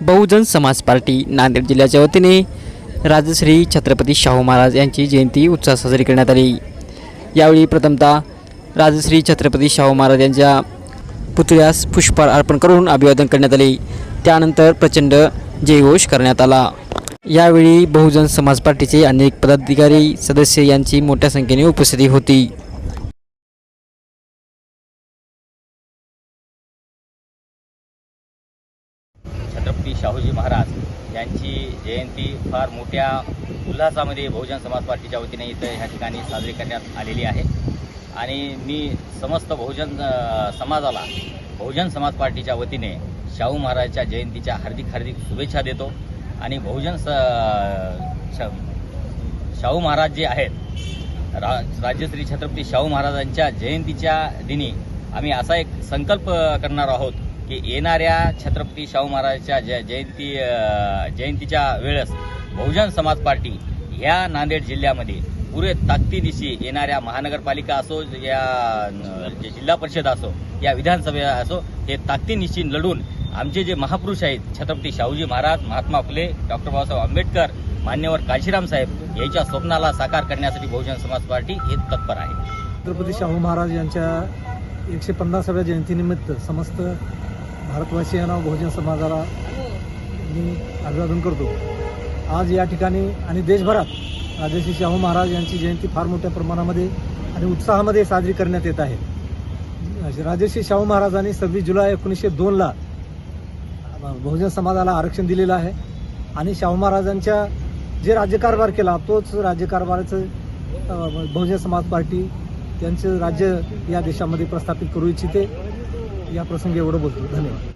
Bahujan Samaj party Nanded जिल्ह्याच्या वतीने राजश्री छत्रपती शाहू महाराज यांची जयंती उत्साह साजरी करण्यात आली. यावेळी प्रथमतः राजश्री छत्रपती शाहू महाराज यांच्या पुतळ्यास पुष्पहार अर्पण करून अभिवादन करण्यात आले. त्यानंतर प्रचंड जयघोष करण्यात आला. यावेळी बहुजन समाज पार्टीचे अनेक पदाधिकारी सदस्य यांची मोठ्या संख्येने उपस्थिती होती. छत्रपती शाहूजी महाराज यांची जयंती फार मोठ्या उल्हासामध्ये बहुजन समाज पार्टीच्या वतीने इथं ह्या ठिकाणी साजरी करण्यात आलेली आहे. आणि मी समस्त बहुजन समाजाला बहुजन समाज पार्टीच्या वतीने शाहू महाराजच्या जयंतीच्या हार्दिक हार्दिक शुभेच्छा देतो. आणि बहुजन स श- शाहू महाराज जे आहेत रा राज्यश्री छत्रपती शाहू महाराजांच्या जयंतीच्या दिनी आम्ही असा एक संकल्प करणार आहोत की येणाऱ्या छत्रपती शाहू महाराजांच्या जय जयंती जयंतीच्या वेळेस बहुजन समाज पार्टी ह्या नांदेड जिल्ह्यामध्ये पुरे ताकदीनिशी येणाऱ्या महानगरपालिका असो या जे जिल्हा परिषद असो या विधानसभे असो हे ताकदीनिशी लढून आमचे जे महापुरुष आहेत छत्रपती शाहूजी महाराज महात्मा फुले डॉक्टर बाबासाहेब आंबेडकर मान्यवर काशीराम साहेब यांच्या स्वप्नाला साकार करण्यासाठी बहुजन समाज पार्टी हे तत्पर आहे. छत्रपती शाहू महाराज यांच्या एकशे पन्नासाव्या जयंतीनिमित्त समस्त भारतवासियांना बहुजन समाजाला मी अभिवादन करतो. आज या ठिकाणी आणि देशभरात राजर्षी शाहू महाराज यांची जयंती फार मोठ्या प्रमाणामध्ये आणि उत्साहामध्ये साजरी करण्यात येत आहे. राजर्षी शाहू महाराजांनी सव्वीस जुलै एकोणीसशे दोनला बहुजन समाजाला आरक्षण दिलेलं आहे आणि शाहू महाराजांच्या जे राज्यकारभार केला तोच राज्यकारभाराचं बहुजन समाज पार्टी त्यांचं राज्य या देशामध्ये प्रस्थापित करू इच्छिते. या प्रसंगी एवढं बोलतो. धन्यवाद.